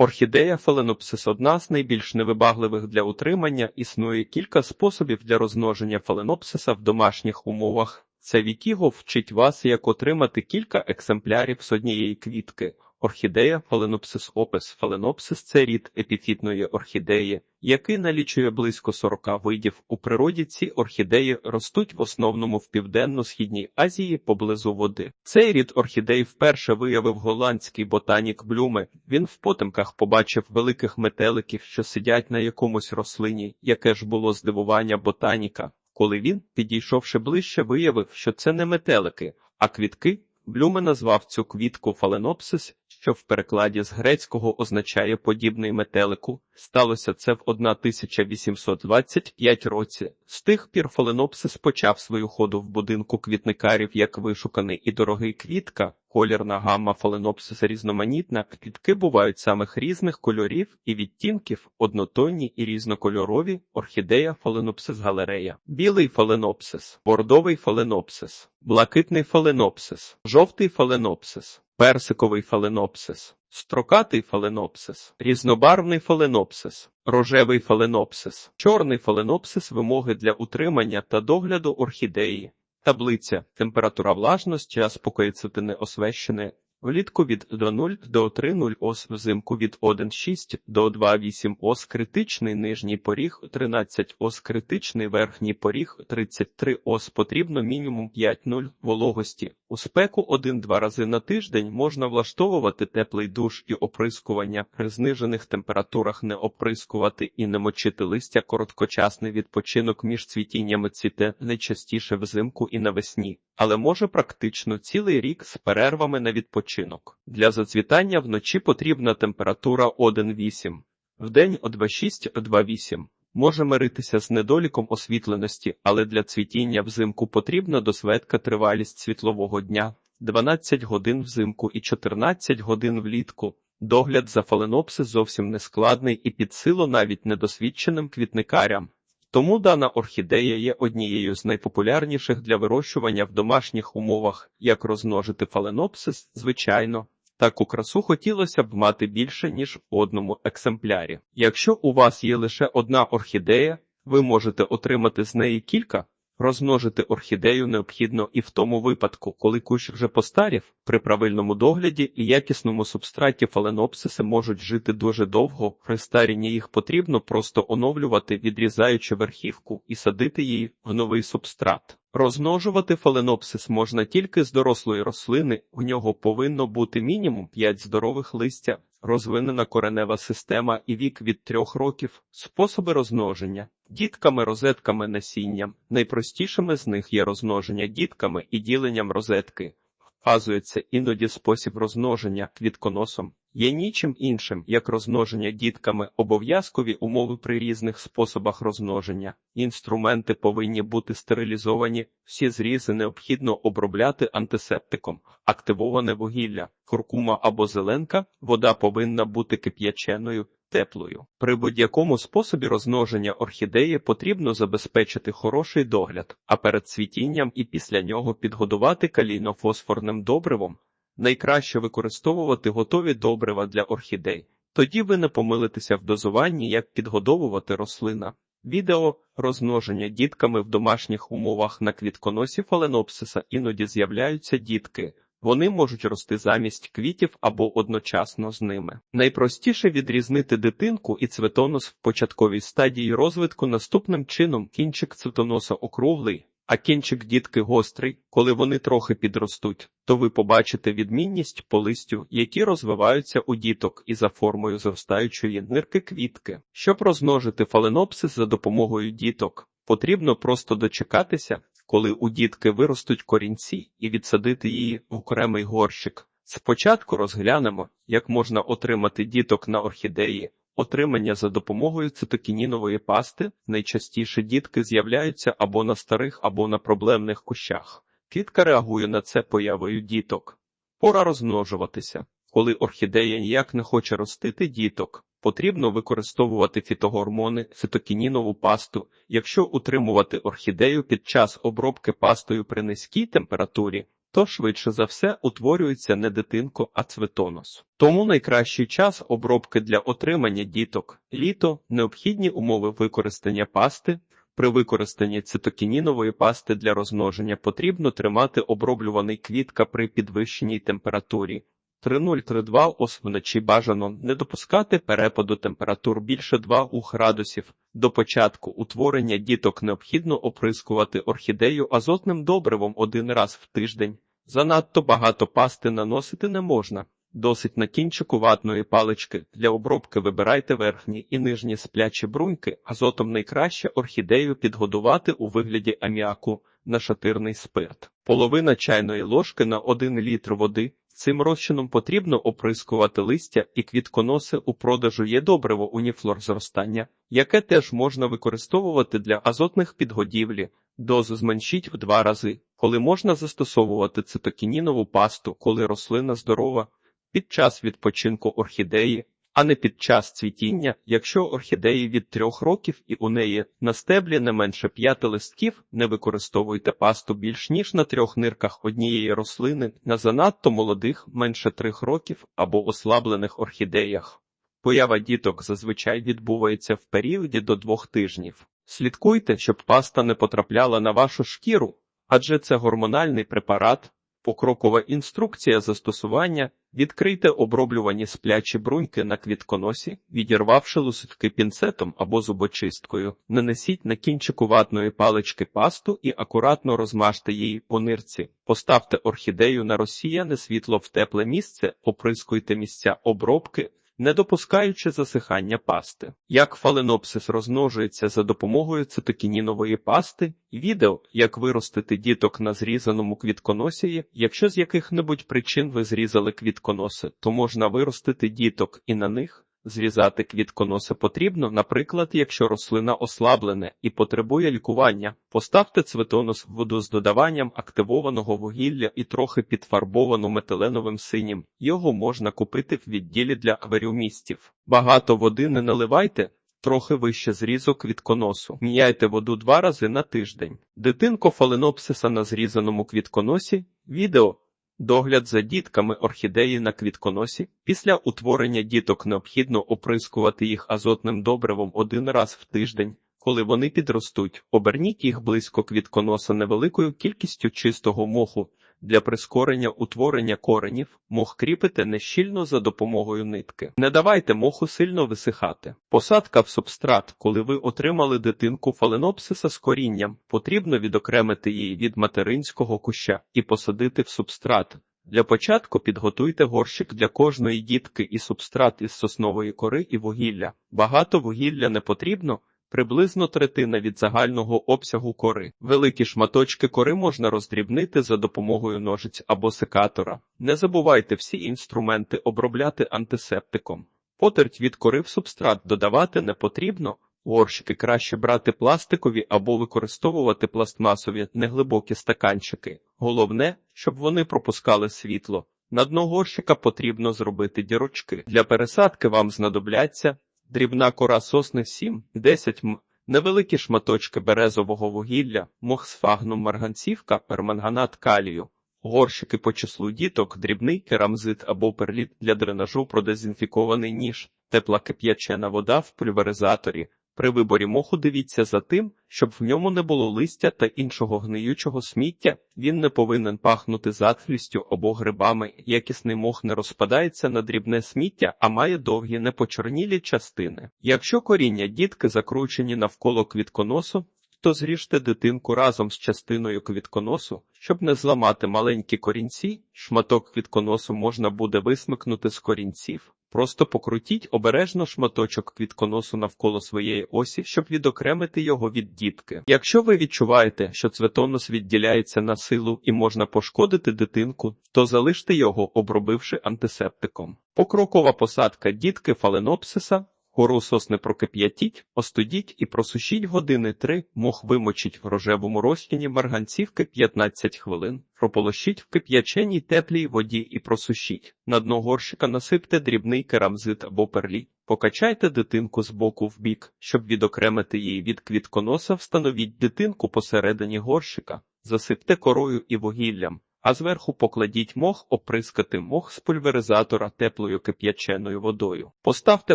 Орхідея фаленопсис одна з найбільш невибагливих для утримання. Існує кілька способів для розмноження фаленопсиса в домашніх умовах. Це Вікіго вчить вас, як отримати кілька екземплярів з однієї квітки. Орхідея фаленопсис опис. Фаленопсис – це рід епіфітної орхідеї, який налічує близько 40 видів. У природі ці орхідеї ростуть в основному в південно-східній Азії поблизу води. Цей рід орхідей вперше виявив голландський ботанік Блюме. Він в потемках побачив великих метеликів, що сидять на якомусь рослині, яке ж було здивування ботаніка. Коли він, підійшовши ближче, виявив, що це не метелики, а квітки. Блюме назвав цю квітку фаленопсис, що в перекладі з грецького означає подібний метелику. Сталося це в 1825 році. З тих пір фаленопсис почав свою ходу в будинку квітникарів як вишуканий і дорогий квітка. Колірна гамма фаленопсиса різноманітна. Квітки бувають самих різних кольорів і відтінків, однотонні і різнокольорові, орхідея фаленопсис галерея, білий фаленопсис, бордовий фаленопсис, блакитний фаленопсис, жовтий фаленопсис, персиковий фаленопсис, строкатий фаленопсис, різнобарвний фаленопсис, рожевий фаленопсис, чорний фаленопсис вимоги для утримання та догляду орхідеї. Таблиця температура влажності, спокоїцетини освещене влітку від до 0 до 3,0 ос, взимку від 1,6 до 2,8 ос, критичний нижній поріг 13 ос, критичний верхній поріг 33 ос, потрібно мінімум 5,0 вологості. У спеку 1-2 рази на тиждень можна влаштовувати теплий душ і оприскування, при знижених температурах не оприскувати і не мочити листя, короткочасний відпочинок між цвітіннями цвіте найчастіше взимку і навесні, але може практично цілий рік з перервами на відпочинок. Для зацвітання вночі потрібна температура 1,8, вдень 2,6-2,8. Може миритися з недоліком освітленості, але для цвітіння взимку потрібна досветка тривалість світлового дня 12 годин взимку і 14 годин влітку. Догляд за фаленопсис зовсім не складний і під силу навіть недосвідченим квітникарям. Тому дана орхідея є однією з найпопулярніших для вирощування в домашніх умовах, як розмножити фаленопсис, звичайно. Таку красу хотілося б мати більше, ніж в одному екземплярі. Якщо у вас є лише одна орхідея, ви можете отримати з неї кілька. Розмножити орхідею необхідно і в тому випадку, коли кущ вже постарів, при правильному догляді і якісному субстраті фаленопсиси можуть жити дуже довго. При старінні їх потрібно просто оновлювати, відрізаючи верхівку і садити її в новий субстрат. Розмножувати фаленопсис можна тільки з дорослої рослини, у нього повинно бути мінімум 5 здорових листя, розвинена коренева система і вік від 3 років, способи розмноження. Дітками, розетками, насінням. Найпростішими з них є розмноження дітками і діленням розетки. Вказується іноді спосіб розмноження квітконосом. Є нічим іншим, як розмноження дітками, обов'язкові умови при різних способах розмноження. Інструменти повинні бути стерилізовані, всі зрізи необхідно обробляти антисептиком, активоване вугілля, куркума або зеленка, вода повинна бути кип'яченою, теплою. При будь-якому способі розмноження орхідеї потрібно забезпечити хороший догляд, а перед цвітінням і після нього підгодувати калійно-фосфорним добривом. Найкраще використовувати готові добрива для орхідей. Тоді ви не помилитеся в дозуванні, як підгодовувати рослина. Відео розмноження дітками в домашніх умовах на квітконосі фаленопсиса іноді з'являються дітки. Вони можуть рости замість квітів або одночасно з ними. Найпростіше відрізнити дитинку і цветонос в початковій стадії розвитку наступним чином кінчик цветоноса округлий, а кінчик дітки гострий. Коли вони трохи підростуть, то ви побачите відмінність по листю, які розвиваються у діток і за формою зростаючої нирки квітки. Щоб розмножити фаленопсис за допомогою діток, потрібно просто дочекатися, коли у дітки виростуть корінці, і відсадити її в окремий горщик. Спочатку розглянемо, як можна отримати діток на орхідеї. Отримання за допомогою цитокінінової пасти найчастіше дітки з'являються або на старих, або на проблемних кущах. Квітка реагує на це появою діток. Пора розмножуватися. Коли орхідея ніяк не хоче ростити діток, потрібно використовувати фітогормони, цитокінінову пасту. Якщо утримувати орхідею під час обробки пастою при низькій температурі, то швидше за все утворюється не дитинко, а цветонос. Тому найкращий час обробки для отримання діток літо, необхідні умови використання пасти. При використанні цитокінінової пасти для розмноження потрібно тримати оброблюваний квітка при підвищеній температурі. 3032 ос вночі бажано не допускати перепаду температур більше 2 у градусів. До початку утворення діток необхідно оприскувати орхідею азотним добривом один раз в тиждень. Занадто багато пасти наносити не можна. Досить на кінчику ватної палички. Для обробки вибирайте верхні і нижні сплячі бруньки. Азотом найкраще орхідею підгодувати у вигляді аміаку на шатирний спирт. Половина чайної ложки на 1 літр води. Цим розчином потрібно оприскувати листя і квітконоси у продажу є добриво уніфлор зростання, яке теж можна використовувати для азотних підгодівлі. Дозу зменшіть в два рази, коли можна застосовувати цитокінінову пасту, коли рослина здорова, під час відпочинку орхідеї, а не під час цвітіння, якщо орхідеї від трьох років і у неї на стеблі не менше п'яти листків, не використовуйте пасту більш ніж на трьох нирках однієї рослини, на занадто молодих менше трьох років або ослаблених орхідеях. Поява діток зазвичай відбувається в періоді до двох тижнів. Слідкуйте, щоб паста не потрапляла на вашу шкіру, адже це гормональний препарат. Покрокова інструкція застосування відкрийте оброблювані сплячі бруньки на квітконосі, відірвавши луситки пінцетом або зубочисткою, нанесіть на кінчику ватної палички пасту і акуратно розмажте її по нирці. Поставте орхідею на розсіяне світло в тепле місце, оприскуйте місця обробки, не допускаючи засихання пасти. Як фаленопсис розмножується за допомогою цитокінінової пасти, відео, як виростити діток на зрізаному квітконосії. якщо з яких-небудь причин ви зрізали квітконоси, то можна виростити діток і на них. Зрізати квітконоси потрібно, наприклад, якщо рослина ослаблене і потребує лікування, поставте цветонос в воду з додаванням активованого вугілля і трохи підфарбовану метиленовим синім. Його можна купити в відділі для акваріумістів. Багато води не наливайте. Трохи вище зрізу квітконосу. Міняйте воду два рази на тиждень. Дитинко фаленопсиса на зрізаному квітконосі. Відео Догляд за дітками орхідеї на квітконосі. Після утворення діток необхідно оприскувати їх азотним добривом один раз в тиждень. Коли вони підростуть, оберніть їх близько квітконоса невеликою кількістю чистого моху. Для прискорення утворення коренів мох кріпите нещільно за допомогою нитки. Не давайте моху сильно висихати. Посадка в субстрат, коли ви отримали дитинку фаленопсиса з корінням, потрібно відокремити її від материнського куща і посадити в субстрат. Для початку підготуйте горщик для кожної дітки і субстрат із соснової кори і вугілля. Багато вугілля не потрібно. Приблизно третина від загального обсягу кори. Великі шматочки кори можна роздрібнити за допомогою ножиць або секатора. Не забувайте всі інструменти обробляти антисептиком. Потерть від кори в субстрат додавати не потрібно. Горщики краще брати пластикові або використовувати пластмасові неглибокі стаканчики. Головне, щоб вони пропускали світло. На дно горщика потрібно зробити дірочки. Для пересадки вам знадобляться дрібна кора сосни 7-10 м, невеликі шматочки березового вугілля, мох сфагнум марганцівка, перманганат калію, горщики по числу діток, дрібний керамзит або перліт для дренажу, продезінфікований ніж, тепла кип'ячена вода в пульверизаторі. При виборі моху дивіться за тим, щоб в ньому не було листя та іншого гниючого сміття, він не повинен пахнути затхлістю або грибами. Якісний мох не розпадається на дрібне сміття, а має довгі непочорнілі частини. Якщо коріння дітки закручені навколо квітконосу, то зріжте дитинку разом з частиною квітконосу, щоб не зламати маленькі корінці, шматок квітконосу можна буде висмикнути з корінців. Просто покрутіть обережно шматочок квітконосу навколо своєї осі, щоб відокремити його від дітки. Якщо ви відчуваєте, що цветонос відділяється на силу і можна пошкодити дитинку, то залиште його, обробивши антисептиком. Покрокова посадка дітки фаленопсиса. Кору сосни прокип'ятіть, остудіть і просушіть години три, мох вимочіть в рожевому розчині марганцівки 15 хвилин, прополощіть в кип'яченій теплій воді і просушіть. На дно горщика насипте дрібний керамзит або перлі. Покачайте дитинку з боку в бік, щоб відокремити її від квітконоса, встановіть дитинку посередині горщика, засипте корою і вугіллям. А зверху покладіть мох, оприскати мох з пульверизатора теплою кип'яченою водою. Поставте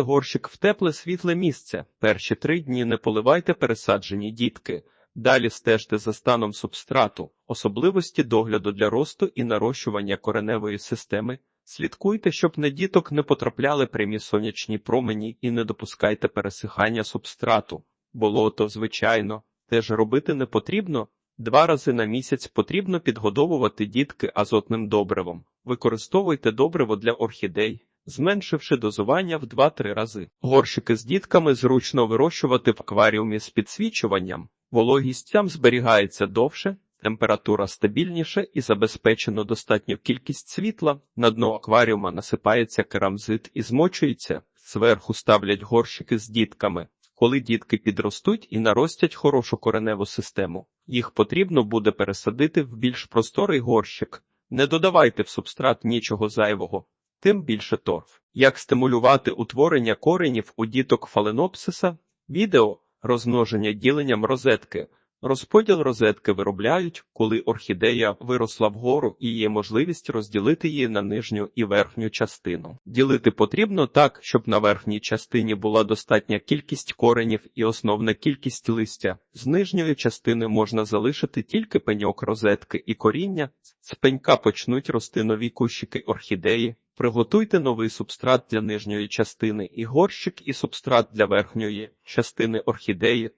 горщик в тепле світле місце. Перші три дні не поливайте пересаджені дітки. Далі стежте за станом субстрату, особливості догляду для росту і нарощування кореневої системи. Слідкуйте, щоб на діток не потрапляли прямі сонячні промені і не допускайте пересихання субстрату. Болото, звичайно, теж робити не потрібно. Два рази на місяць потрібно підгодовувати дітки азотним добривом. Використовуйте добриво для орхідей, зменшивши дозування в 2-3 рази. Горщики з дітками зручно вирощувати в акваріумі з підсвічуванням. Вологість там зберігається довше, температура стабільніше і забезпечено достатню кількість світла. На дно акваріума насипається керамзит і змочується. Зверху ставлять горщики з дітками. Коли дітки підростуть і наростять хорошу кореневу систему, їх потрібно буде пересадити в більш просторий горщик. Не додавайте в субстрат нічого зайвого, тим більше торф. Як стимулювати утворення коренів у діток фаленопсиса? Відео розмноження діленням розетки. Розподіл розетки виробляють, коли орхідея виросла вгору і є можливість розділити її на нижню і верхню частину. Ділити потрібно так, щоб на верхній частині була достатня кількість коренів і основна кількість листя. З нижньої частини можна залишити тільки пеньок розетки і коріння. З пенька почнуть рости нові кущики орхідеї. Приготуйте новий субстрат для нижньої частини і горщик, і субстрат для верхньої частини орхідеї.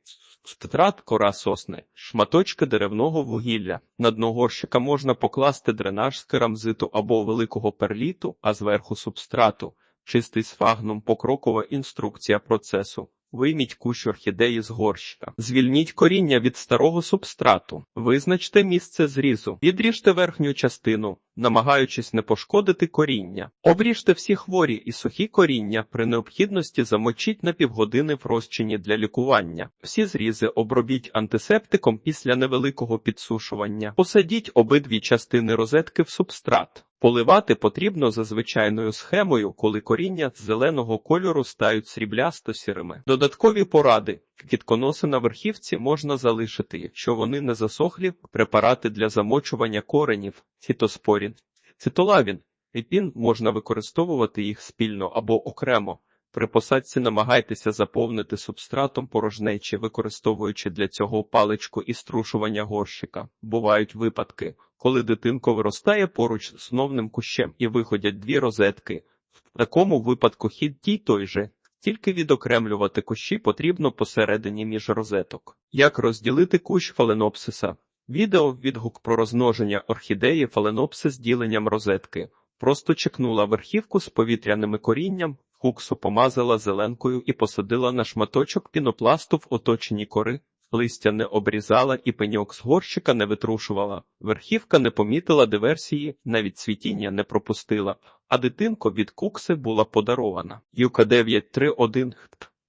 Субстрат кора сосни, шматочки деревного вугілля. На дно горщика можна покласти дренаж з керамзиту або великого перліту, а зверху субстрату. Чистий сфагнум покрокова інструкція процесу. Вийміть кущ орхідеї з горщика. Звільніть коріння від старого субстрату. Визначте місце зрізу. Відріжте верхню частину, намагаючись не пошкодити коріння. Обріжте всі хворі і сухі коріння. При необхідності замочіть на півгодини в розчині для лікування. Всі зрізи обробіть антисептиком після невеликого підсушування. Посадіть обидві частини розетки в субстрат. Поливати потрібно за звичайною схемою, коли коріння з зеленого кольору стають сріблясто-сірими. Додаткові поради. кітконоси на верхівці можна залишити, якщо вони не засохлі, препарати для замочування коренів, фітоспорін, цитолавін, епін можна використовувати їх спільно або окремо. При посадці намагайтеся заповнити субстратом порожнечі, використовуючи для цього паличку і струшування горщика. Бувають випадки, коли дитинко виростає поруч з основним кущем і виходять дві розетки. В такому випадку хід дій той же, тільки відокремлювати кущі потрібно посередині між розеток. Як розділити кущ фаленопсиса? Відео відгук про розмноження орхідеї фаленопсис діленням розетки. Просто чекнула верхівку з повітряними корінням, Куксу помазала зеленкою і посадила на шматочок пінопласту в оточенні кори. Листя не обрізала і пеньок з горщика не витрушувала. Верхівка не помітила диверсії, навіть цвітіння не пропустила, а дитинко від кукси була подарована. Юка 931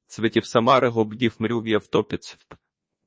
Цвітів Самари гобдів мрюв'я втопіць.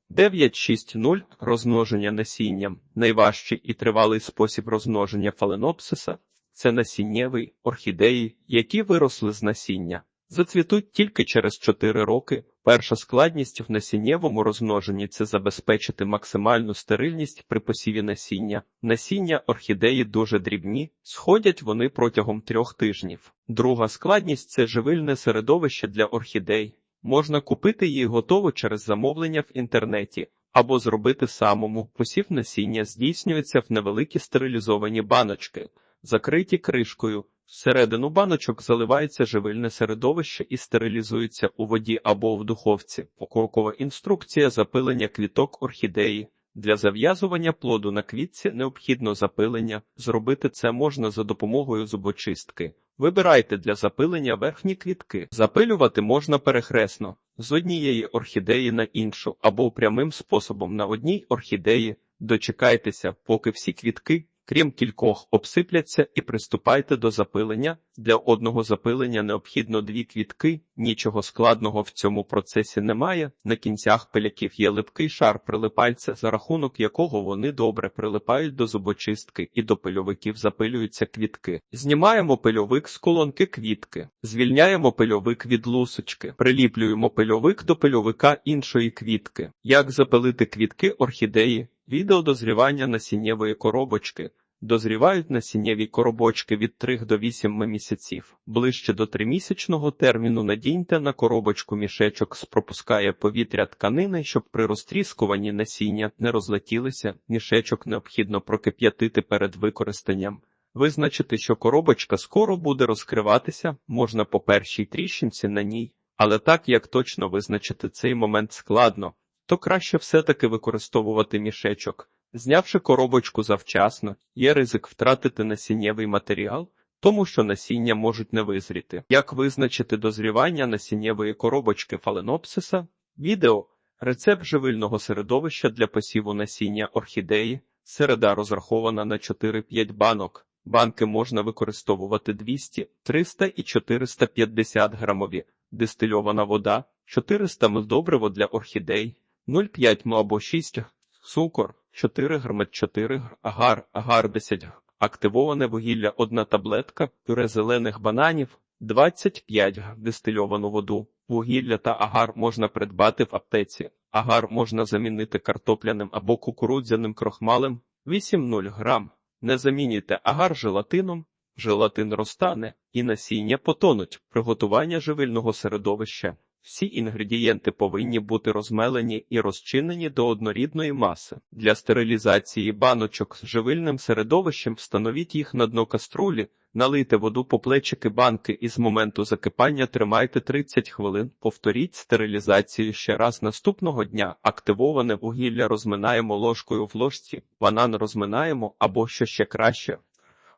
960 розмноження насінням. Найважчий і тривалий спосіб розмноження фаленопсиса це насіннєвий орхідеї, які виросли з насіння. Зацвітуть тільки через 4 роки. Перша складність в насіннєвому розмноженні це забезпечити максимальну стерильність при посіві насіння. Насіння орхідеї дуже дрібні, сходять вони протягом трьох тижнів. Друга складність це живильне середовище для орхідей. Можна купити її готову через замовлення в інтернеті або зробити самому. Посів насіння здійснюється в невеликі стерилізовані баночки закриті кришкою. Всередину баночок заливається живильне середовище і стерилізується у воді або в духовці. Покрокова інструкція запилення квіток орхідеї. Для зав'язування плоду на квітці необхідно запилення. Зробити це можна за допомогою зубочистки. Вибирайте для запилення верхні квітки. Запилювати можна перехресно з однієї орхідеї на іншу або прямим способом на одній орхідеї. Дочекайтеся, поки всі квітки крім кількох, обсипляться і приступайте до запилення. Для одного запилення необхідно дві квітки, нічого складного в цьому процесі немає. На кінцях пиляків є липкий шар прилипальця, за рахунок якого вони добре прилипають до зубочистки і до пильовиків запилюються квітки. Знімаємо пильовик з колонки квітки, звільняємо пильовик від лусочки, приліплюємо пильовик до пильовика іншої квітки. Як запилити квітки орхідеї? Відео дозрівання насіннєвої коробочки. Дозрівають насіннєві коробочки від 3 до 8 місяців. Ближче до тримісячного терміну надіньте на коробочку мішечок з пропускає повітря тканини, щоб при розтріскуванні насіння не розлетілися. Мішечок необхідно прокип'ятити перед використанням. Визначити, що коробочка скоро буде розкриватися, можна по першій тріщинці на ній, але так як точно визначити цей момент складно, то краще все-таки використовувати мішечок. Знявши коробочку завчасно, є ризик втратити насіннєвий матеріал, тому що насіння можуть не визріти. Як визначити дозрівання насіннєвої коробочки фаленопсиса? Відео рецепт живильного середовища для посіву насіння орхідеї. Середа розрахована на 4-5 банок. Банки можна використовувати 200, 300 і 450 грамові. Дистильована вода, 400 мл добриво для орхідей, 0,5 м або 6 г, цукор, 4 грам 4 агар, агар 10 активоване вугілля 1 таблетка, пюре зелених бананів, 25 г, дистильовану воду. Вугілля та агар можна придбати в аптеці. Агар можна замінити картопляним або кукурудзяним крохмалем 8,0 грам. Не замінюйте агар желатином, желатин розтане і насіння потонуть. Приготування живильного середовища. Всі інгредієнти повинні бути розмелені і розчинені до однорідної маси. Для стерилізації баночок з живильним середовищем встановіть їх на дно каструлі, налийте воду по плечики банки і з моменту закипання тримайте 30 хвилин. Повторіть стерилізацію ще раз наступного дня. Активоване вугілля розминаємо ложкою в ложці, банан розминаємо або що ще краще.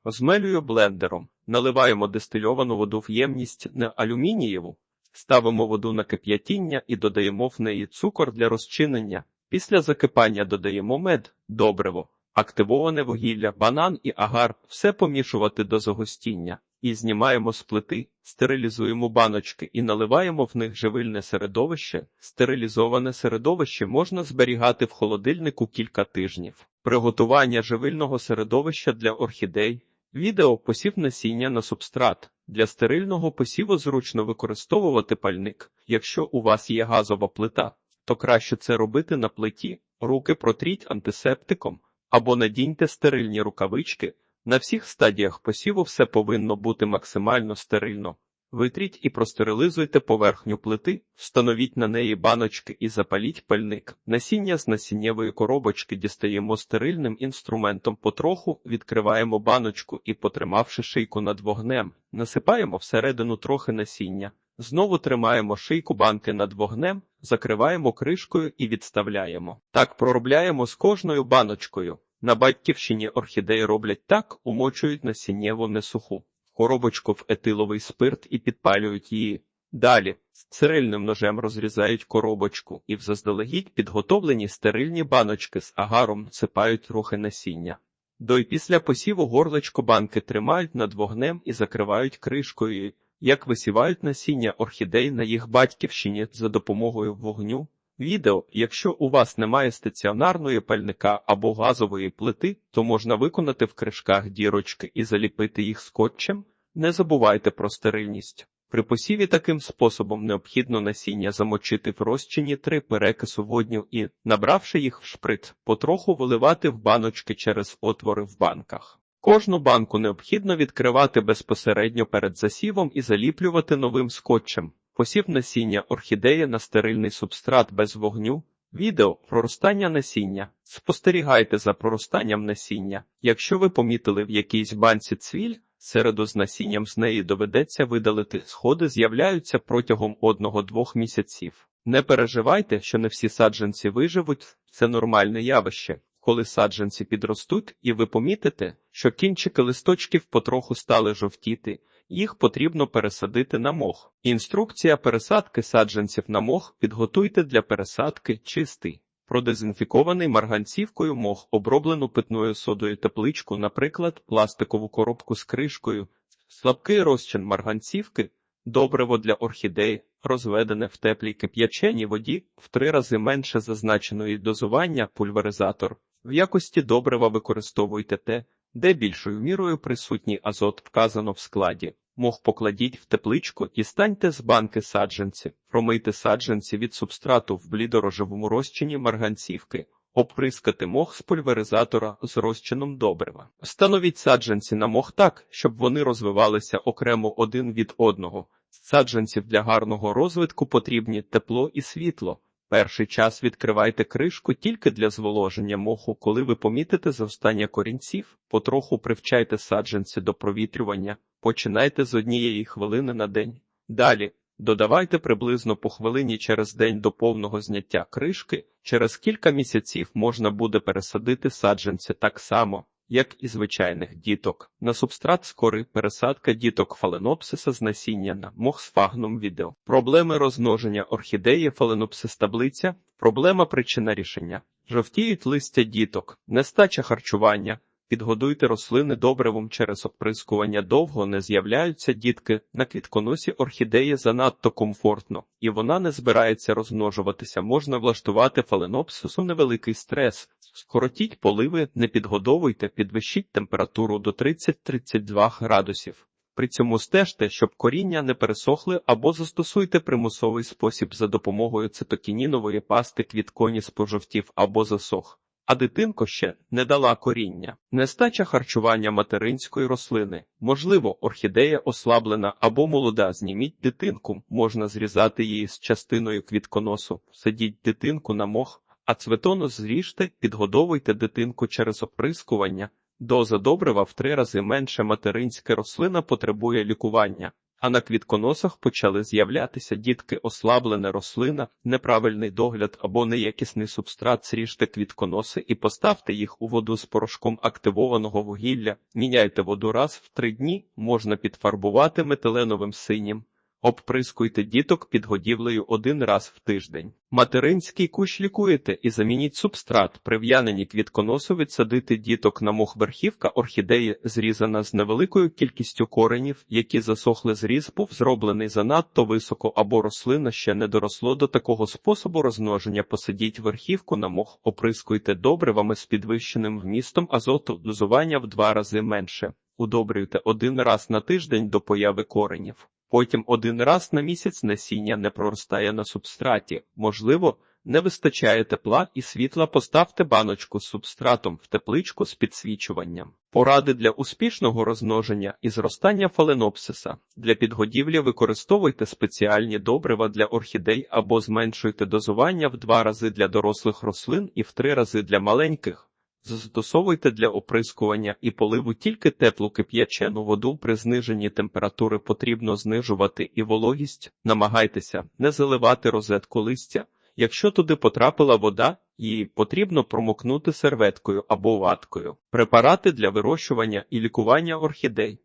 Змелюю блендером, наливаємо дистильовану воду в ємність не алюмінієву, ставимо воду на кип'ятіння і додаємо в неї цукор для розчинення. Після закипання додаємо мед, добриво, активоване вугілля, банан і агар, все помішувати до загустіння. І знімаємо з плити, стерилізуємо баночки і наливаємо в них живильне середовище. Стерилізоване середовище можна зберігати в холодильнику кілька тижнів. Приготування живильного середовища для орхідей. Відео посів насіння на субстрат. Для стерильного посіву зручно використовувати пальник. Якщо у вас є газова плита, то краще це робити на плиті. Руки протріть антисептиком або надіньте стерильні рукавички. На всіх стадіях посіву все повинно бути максимально стерильно. Витріть і простерилизуйте поверхню плити, встановіть на неї баночки і запаліть пальник. Насіння з насіннєвої коробочки дістаємо стерильним інструментом потроху, відкриваємо баночку і, потримавши шийку над вогнем, насипаємо всередину трохи насіння. Знову тримаємо шийку банки над вогнем, закриваємо кришкою і відставляємо. Так проробляємо з кожною баночкою. На батьківщині орхідеї роблять так, умочують насіннєву несуху коробочку в етиловий спирт і підпалюють її. Далі стерильним ножем розрізають коробочку і в заздалегідь підготовлені стерильні баночки з агаром сипають трохи насіння. До й після посіву горлечко банки тримають над вогнем і закривають кришкою, як висівають насіння орхідей на їх батьківщині за допомогою вогню. Відео, якщо у вас немає стаціонарної пальника або газової плити, то можна виконати в кришках дірочки і заліпити їх скотчем. Не забувайте про стерильність. При посіві таким способом необхідно насіння замочити в розчині три перекису водню і, набравши їх в шприц, потроху виливати в баночки через отвори в банках. Кожну банку необхідно відкривати безпосередньо перед засівом і заліплювати новим скотчем. Посів насіння орхідеї на стерильний субстрат без вогню. Відео проростання насіння. Спостерігайте за проростанням насіння. Якщо ви помітили в якійсь банці цвіль, середу з насінням з неї доведеться видалити. Сходи з'являються протягом одного-двох місяців. Не переживайте, що не всі саджанці виживуть, це нормальне явище. Коли саджанці підростуть, і ви помітите, що кінчики листочків потроху стали жовтіти, їх потрібно пересадити на мох. Інструкція пересадки саджанців на мох підготуйте для пересадки чистий. Продезінфікований марганцівкою мох, оброблену питною содою тепличку, наприклад, пластикову коробку з кришкою, слабкий розчин марганцівки, добриво для орхідей, розведене в теплій кип'яченій воді, в три рази менше зазначеної дозування пульверизатор. В якості добрива використовуйте те, де більшою мірою присутній азот вказано в складі. Мох покладіть в тепличку і станьте з банки саджанці, промийте саджанці від субстрату в блідорожевому розчині марганцівки, Оприскати мох з пульверизатора з розчином добрива. Встановіть саджанці на мох так, щоб вони розвивалися окремо один від одного. Саджанців для гарного розвитку потрібні тепло і світло. Перший час відкривайте кришку тільки для зволоження моху, коли ви помітите зростання корінців, потроху привчайте саджанці до провітрювання, починайте з однієї хвилини на день. Далі додавайте приблизно по хвилині через день до повного зняття кришки. Через кілька місяців можна буде пересадити саджанці так само, як і звичайних діток. На субстрат скори пересадка діток фаленопсиса з насіння на мох з фагном відео. Проблеми розмноження орхідеї фаленопсис таблиця, проблема причина рішення. Жовтіють листя діток, нестача харчування. Підгодуйте рослини добривом через оприскування довго не з'являються дітки. На квітконосі орхідеї занадто комфортно, і вона не збирається розмножуватися. Можна влаштувати фаленопсису невеликий стрес. Скоротіть поливи, не підгодовуйте, підвищіть температуру до 30-32 градусів. При цьому стежте, щоб коріння не пересохли або застосуйте примусовий спосіб за допомогою цитокінінової пасти квітконі спожовтів або засох. А дитинко ще не дала коріння. Нестача харчування материнської рослини. Можливо, орхідея ослаблена або молода. Зніміть дитинку, можна зрізати її з частиною квітконосу, садіть дитинку на мох, а цветонос зріжте, підгодовуйте дитинку через оприскування. Доза добрива в три рази менше материнська рослина потребує лікування. А на квітконосах почали з'являтися дітки ослаблена рослина, неправильний догляд або неякісний субстрат. Сріжте квітконоси і поставте їх у воду з порошком активованого вугілля. Міняйте воду раз в три дні, можна підфарбувати метиленовим синім. Обприскуйте діток підгодівлею один раз в тиждень. Материнський кущ лікуєте і замініть субстрат. Прив'янені квітконосу відсадити діток на мох верхівка орхідеї, зрізана з невеликою кількістю коренів, які засохли зріз, був зроблений занадто високо або рослина ще не доросло до такого способу розмноження. Посадіть верхівку на мох, оприскуйте добривами з підвищеним вмістом азоту, дозування в два рази менше. Удобрюйте один раз на тиждень до появи коренів. Потім один раз на місяць насіння не проростає на субстраті. Можливо, не вистачає тепла і світла. Поставте баночку з субстратом в тепличку з підсвічуванням. Поради для успішного розмноження і зростання фаленопсиса. Для підгодівлі використовуйте спеціальні добрива для орхідей або зменшуйте дозування в два рази для дорослих рослин і в три рази для маленьких. Застосовуйте для оприскування і поливу тільки теплу кип'ячену воду при зниженні температури потрібно знижувати і вологість. Намагайтеся не заливати розетку листя. Якщо туди потрапила вода, її потрібно промокнути серветкою або ваткою. Препарати для вирощування і лікування орхідей.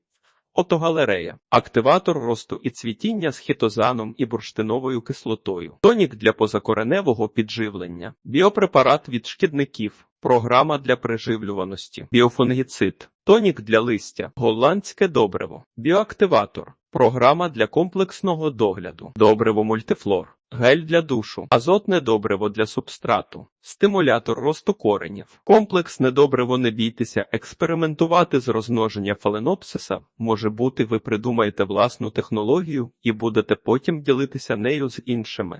Отогалерея. Активатор росту і цвітіння з хітозаном і бурштиновою кислотою. Тонік для позакореневого підживлення. Біопрепарат від шкідників. Програма для приживлюваності. Біофунгіцид. Тонік для листя. Голландське добриво. Біоактиватор. Програма для комплексного догляду. Добриво мультифлор. Гель для душу, азотне добриво для субстрату, стимулятор росту коренів, комплексне добриво не бійтеся, експериментувати з розмноження фаленопсиса може бути, ви придумаєте власну технологію і будете потім ділитися нею з іншими.